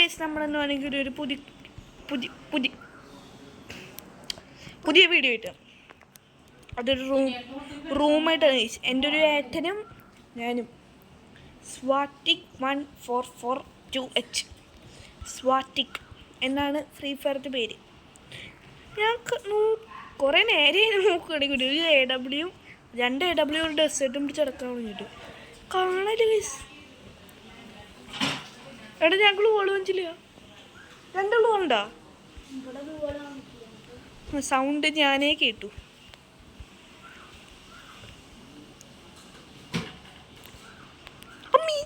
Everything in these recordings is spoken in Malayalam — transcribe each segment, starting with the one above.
ഗൈസ് നമ്മളെന്ന് വേണമെങ്കിൽ ഒരു പുതിയ പുതിയ പുതിയ പുതിയ വീഡിയോ ഇട്ട്. അതൊരു റൂം റൂമായിട്ടാണ് ഗൈസ് എന്റെ ഒരു ഏട്ടനും ഞാനും. സ്വാറ്റിക് one four four two H സ്വാറ്റിക് എന്നാണ് ഫ്രീ ഫയറിന്റെ പേര്. ഞാൻ കുറേ നേരെ നോക്കുകയാണെങ്കിൽ ഒരു എ ഡബ്ല്യു രണ്ട് എ ഡബ്ല്യു ഡെസേർട്ടും പിടിച്ച് വേണ്ടിയിട്ട്. കാണൽ എടാ ഞങ്ങൾ ഓൾ വഞ്ചില്ല രണ്ടുള്ളൂ ഉണ്ടോ സൗണ്ട് ഞാനേ കേട്ടു. അമ്മീ.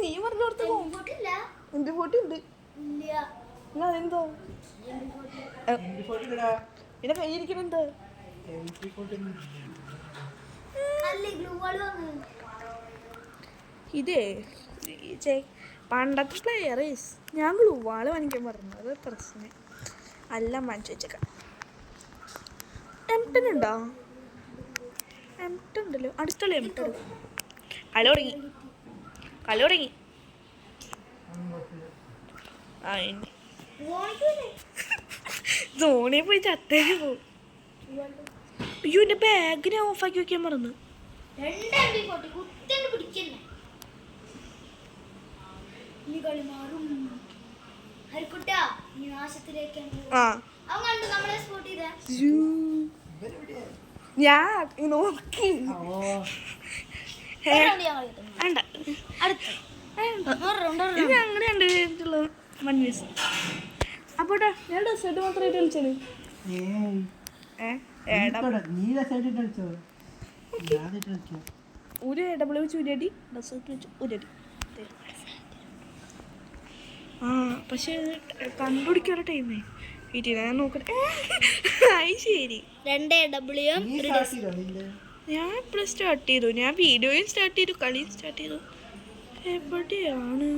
നീ പറഞ്ഞോടത്ത് പോകും എന്റെ ഫോട്ടോ ഉണ്ട്. അതെന്തോ? പിന്നെ കയ്യിരിക്കണം എന്താ? ഇതേ ചേ പണ്ടത്തെ പ്ലെയർ ഞാൻ ഗ്ലൂവാൾ വാങ്ങിക്കാൻ പറഞ്ഞു. അത് പ്രശ്നം. അല്ല വാങ്ങിച്ചു വെച്ചേക്കാം. എംടൺ ഉണ്ടോ? എംടൺ ഉണ്ടല്ലോ. അടുത്തുള്ള എംടൺ കളി തുടങ്ങി. കളി തുടങ്ങി. ധോണിയെ പോയി ചത്തേ പോകും അയ്യോ എന്റെ ബാഗിനെ ഓഫാക്കി വെക്കാൻ മറന്നു. രണ്ടടി പൊട്ടി പിടിക്കന്നെ കളി മാറും. ഹരിക്കുട്ട ഈ നാശത്തിലേക്കാണ് അവൻ കണ്ടു നമ്മളെ സ്പോട്ട് ചെയ്ത. ഞാൻ നോക്കി. അങ്ങനെ വീസ് അപ്പോട്ടെ ഞാൻ മാത്രമായിട്ട് കളിച്ചത്? ഏടാ. ഒരു ഡബിൾ വെച്ച് ഡെസേർട്ട് വെച്ച് ഉരടി ആ പക്ഷെ കണ്ടുപിടിക്കാനുള്ള ടൈമേ വീട്ടിൽ ഞാൻ നോക്കട്ടെ. ആയി ശരി. രണ്ട് ഡബ്ല്യൂയും ഒരു ഞാൻ ഇപ്പോൾ സ്റ്റാർട്ട് ചെയ്തു. ഞാൻ വീഡിയോയും സ്റ്റാർട്ട് ചെയ്തു കളിയും സ്റ്റാർട്ട് ചെയ്തു. എവിടെയാണ്?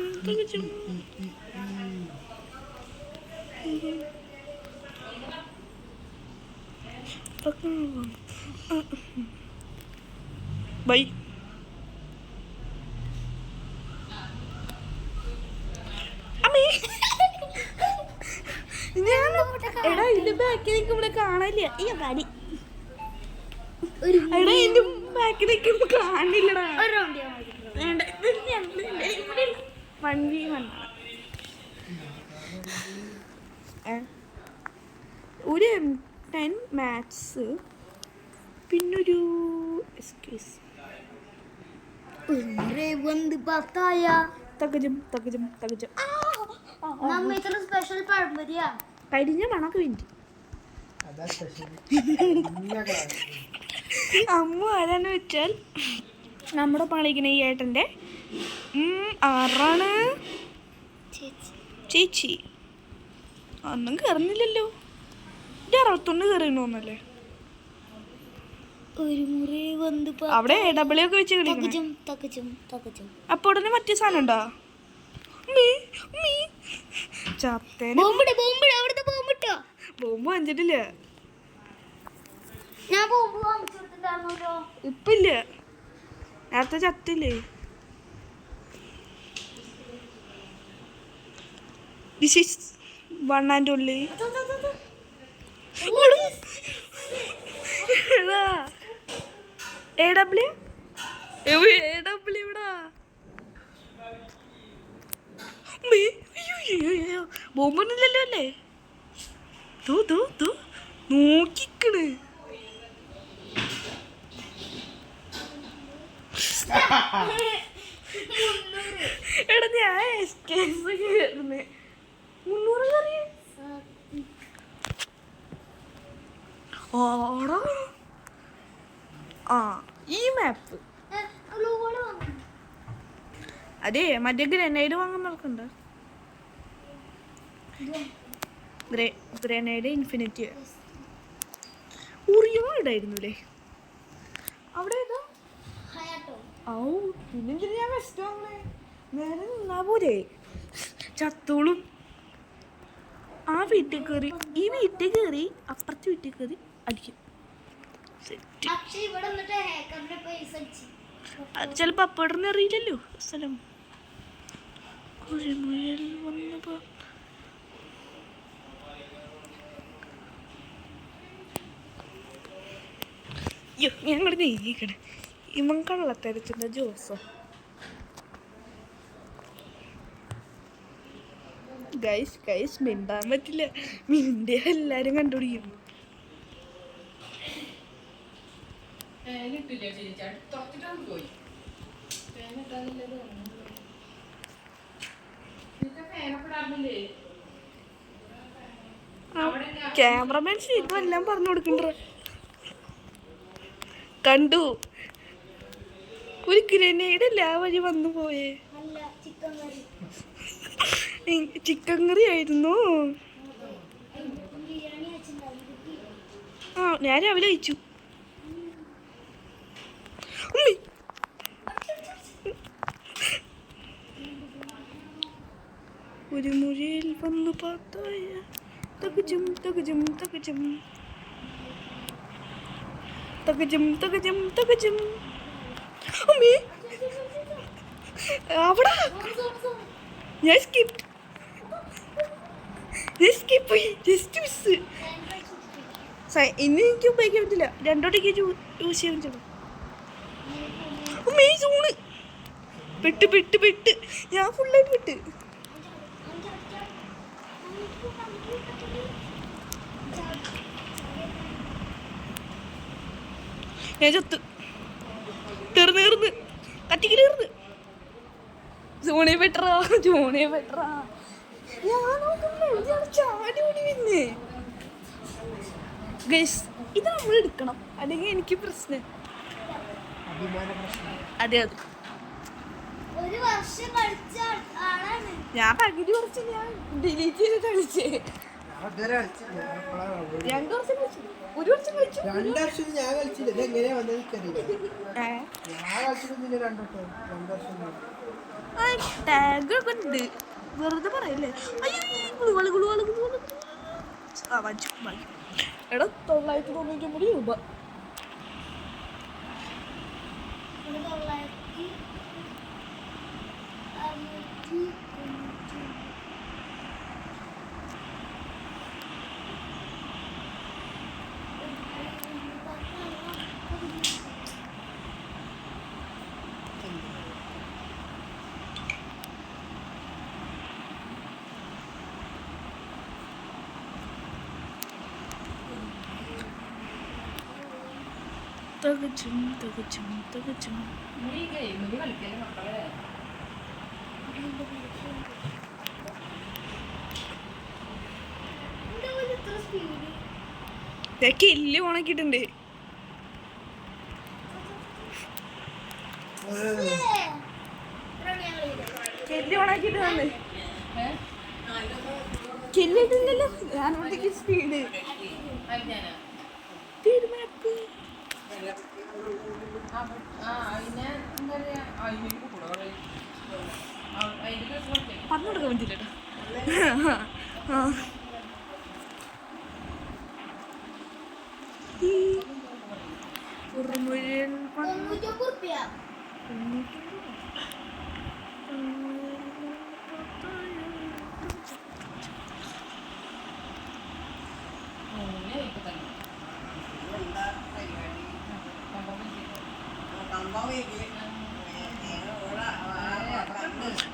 എന്തൊക്കെ ബൈ അമ്മേ. ഞാൻ എടാ ഇതിന്റെ ബാക്കിൽ ഇവിടെ കാണാനില്ല. ഈ പാടി ഒരു എടാ ഇതിന്റെ ബാക്കിൽ നിൽക്കുമ്പോ കാണില്ലടാ വൺ വി വൺ ഒരു ടെൻ മാത്സ്. പിന്നൊരു എക്സ്ക്യൂസ് തകജം തകജം തകജം. സ്പെഷ്യൽ പഴംപൊരിയാ. കഴിഞ്ഞ മണക്ക് വേണ്ടി. അമ്മ ആരാന്ന് വെച്ചാൽ നമ്മുടെ പണിക്കുന്ന ഈ ഏട്ടന്റെ ആറാണ്. ചേച്ചി. ചേച്ചി. ഒന്നും കയറുന്നില്ലല്ലോ ഇത് അറുപത്തൊന്ന് കയറിയെന്നോന്നല്ലേ ഒരു മുറി വന്ന് അവിടെ ഒക്കെ വെച്ച് കളിക്കണം തകജം തകജം തകജം അപ്പൊ ഉടനെ മറ്റേ സാധനം ഉണ്ടോ? മീ, മീ. ചത്തേനെ. ബോംബിട് ബോംബിട് അവിടുത്തെ ബോംബിട്ടോ? ബോംബ് വാങ്ങിച്ചിട്ടില്ല. ഞാൻ ബോംബ് വാങ്ങിച്ചെടുത്തിട്ടുണ്ടായിരുന്നല്ലോ ഇപ്പൊ ഇല്ല നേരത്തെ ചത്തില്ലേ? This is one and only A W? A W ബോംബൊന്നുമില്ലല്ലോ അല്ലേ? തൂ തൂ തൂ നോക്കിക്കണ്. എടാ ഞാൻ എസ്കേസ് കയറുന്നേ മുന്നൂറ് കയറി ഓടാ ആ ഈ മാപ്പ് അതെ മറ്റേ ഗ്രനൈഡ് വാങ്ങാൻ നടക്കണ്ട? ഗ്രനൈഡ് ഇൻഫിനിറ്റി ഉറിയോടായിരുന്നു അല്ലേ അവിടെ ഏതാ? ഔ പിന്നെന്തിനാ ഞാൻ വെസ്റ്റ് വാങ്ങണേ നേരെ നിന്നാ പോരേ? ചത്തോളും. ആ വീട്ടിൽ കയറി ഈ വീട്ടിൽ കയറി അപ്പുറത്തെ വീട്ടിൽ കയറി അടിക്കും. ചിലപ്പോൾ അപ്പടന്ന് അറിയില്ലല്ലോ സ്ഥലം. കുഴിമുയൽ വന്നപ്പോ അയ്യോ ഞങ്ങൾ നീങ്ങിക്കണേ. ഇവൻ കള്ളത്തരച്ചിന്റെ ജോസോ. ഗൈസ് ഗൈസ് മിണ്ടാൻ പറ്റില്ല. മിണ്ടിയ എല്ലാരും കണ്ടുപിടിക്കും. ഫാനിട്ടില്ല ചേച്ചി? തുറച്ചിട്ടാണ് പോയി. ഇടാറില്ലേ ക്യാമറമാൻ ശരിക്കും എല്ലാം പറഞ്ഞു കൊടുക്കണ്ട കണ്ടു ഒരു ഗ്രനേഡ് എല്ലാ വഴി വന്നു പോയേ അല്ല ചിക്കൻ കറി ആയിരുന്നു ആ ഞാൻ രാവിലെ കഴിച്ചു ഒരു മുഴിയിൽ വന്നു പാത്തായ. തകജും തകജും തകജും. തകജും തകജും തകജും. അമ്മേ. അവിടെ. ഞാൻ സ്കിപ്പ് ഞാൻ എനിക്ക് ഉപയോഗിക്കാൻ പറ്റില്ല. രണ്ടോട്ടേക്ക് യൂസ് ചെയ്യാൻ പറ്റുള്ളൂ ഞാൻ ഫുള്ളായിട്ട് പെട്ട്. ഞാൻ ചത്ത് തീർന്ന് തീർന്ന്. കത്തിക്ക് തീർന്ന്. ജോണി പെട്ടറാ ജോണി പെട്ടറാ ഞാൻ ചാടി ഓടി ഗൈസ് ഇത് നമ്മൾ എടുക്കണം അല്ലെങ്കിൽ എനിക്ക് പ്രശ്നം. അതെ അതെ ഒരു വർഷം കളിച്ച ആളാണ് ഞാൻ പകുതി കുറച്ച് ഞാൻ ഡിലീറ്റ് ചെയ്ത് കളിച്ചേ. രണ്ടു വർഷം കളിച്ചു. ഒരു വർഷം കളിച്ചു. രണ്ട് വർഷം ഞാൻ കളിച്ചില്ല. ഇത് എങ്ങനെയാ വന്നത്? ഞാൻ രണ്ടു രണ്ട് വർഷം ഉണ്ട്. വെറുതെ പറയല്ലേ? അയ്യോ ഈ ഗുളുവാൾ ഗുളുവാൾ ഗുളുവാൾ ആ വാങ്ങിച്ചു എടാ തൊള്ളായിരത്തി തൊണ്ണൂറ്റൊമ്പത് രൂപ. തകച്ചും തകച്ചും തകച്ചും. കില്ല് ഉണക്കിയിട്ടുണ്ട്. ഒരു- കില്ല് വന്നേ. കില്ലിട്ടില്ലല്ലോ ഞാൻ സ്പീഡ് തീരുമാനപ്പ് പറഞ്ഞു കൊടുക്കാൻ പറ്റില്ല ആ ഈ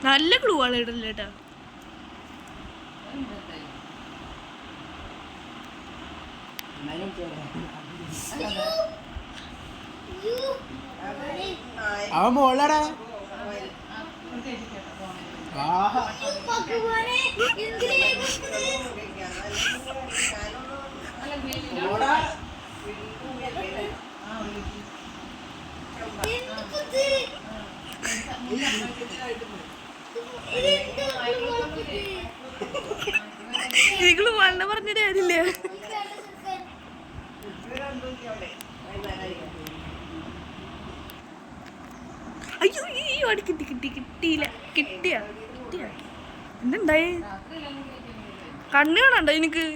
നല്ല ക്ലൂ ആണ് ഇടല്ലേ കേട്ടോ അവൻ മോളടാ. എന്ത് നിങ്ങൾ വണ്ണ പറഞ്ഞിട്ട് കാര്യമില്ല? അയ്യോ അയ്യോ അടി കിട്ടി കിട്ടി കിട്ടിയില്ല. കിട്ടിയ കിട്ടിയ. എന്തുണ്ടായി? കണ്ണ് കാണണ്ട എനിക്ക്?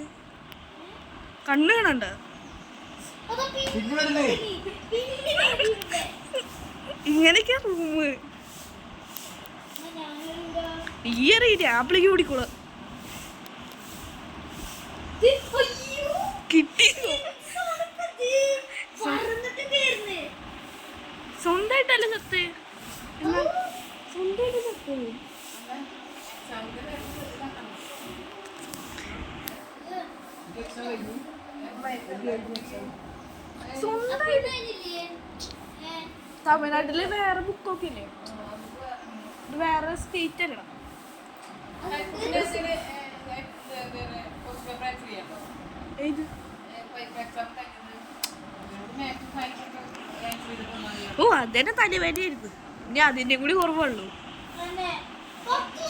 കണ്ണ് കാണണ്ട? ഇങ്ങനെയൊക്കെയാ റൂമ്. ഞാനിവിടെ ഈ അറിയില്ല ആപ്പിളേക്ക് ഓടിക്കോളാം അയ്യോ. കിട്ടി. സോണപ്പത് പറന്നിട്ട് കേറുന്നേ. സ്വന്തമായിട്ടല്ല സത്ത് സ്വന്തമായിട്ട് തമിഴ്നാട്ടിൽ വേറെ ബുക്കൊക്കെ ഇല്ലേ? വേറെ സ്റ്റേറ്റ് അല്ല? ഓ അതന്നെ തലവേദനായിരുന്നു ഇനി അതിന്റെ കൂടി കുറവുള്ളൂ. അന്നെ പത്ത്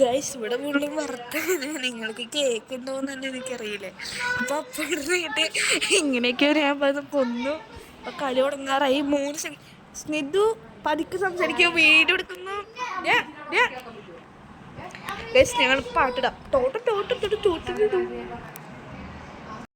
ഗൈസ് ഇവിടെ പുള്ളി വറുത്താണ് നിങ്ങൾക്ക് കേൾക്കുന്നുണ്ടോന്ന് തന്നെ എനിക്കറിയില്ലേ. അപ്പൊ അപ്പിട്ട് ഇങ്ങനെയൊക്കെ ഞാൻ പറഞ്ഞ കൊന്നു. കളി തുടങ്ങാറായി. മൂന്ന് സെക്കൻഡ് സ്നിധു പതുക്കെ സംസാരിക്കുക വീട് എടുക്കുന്നു. ഞങ്ങൾ പാട്ടിടാം. ടോട്ട ടോട്ട ടോട്ട ടോട്ട.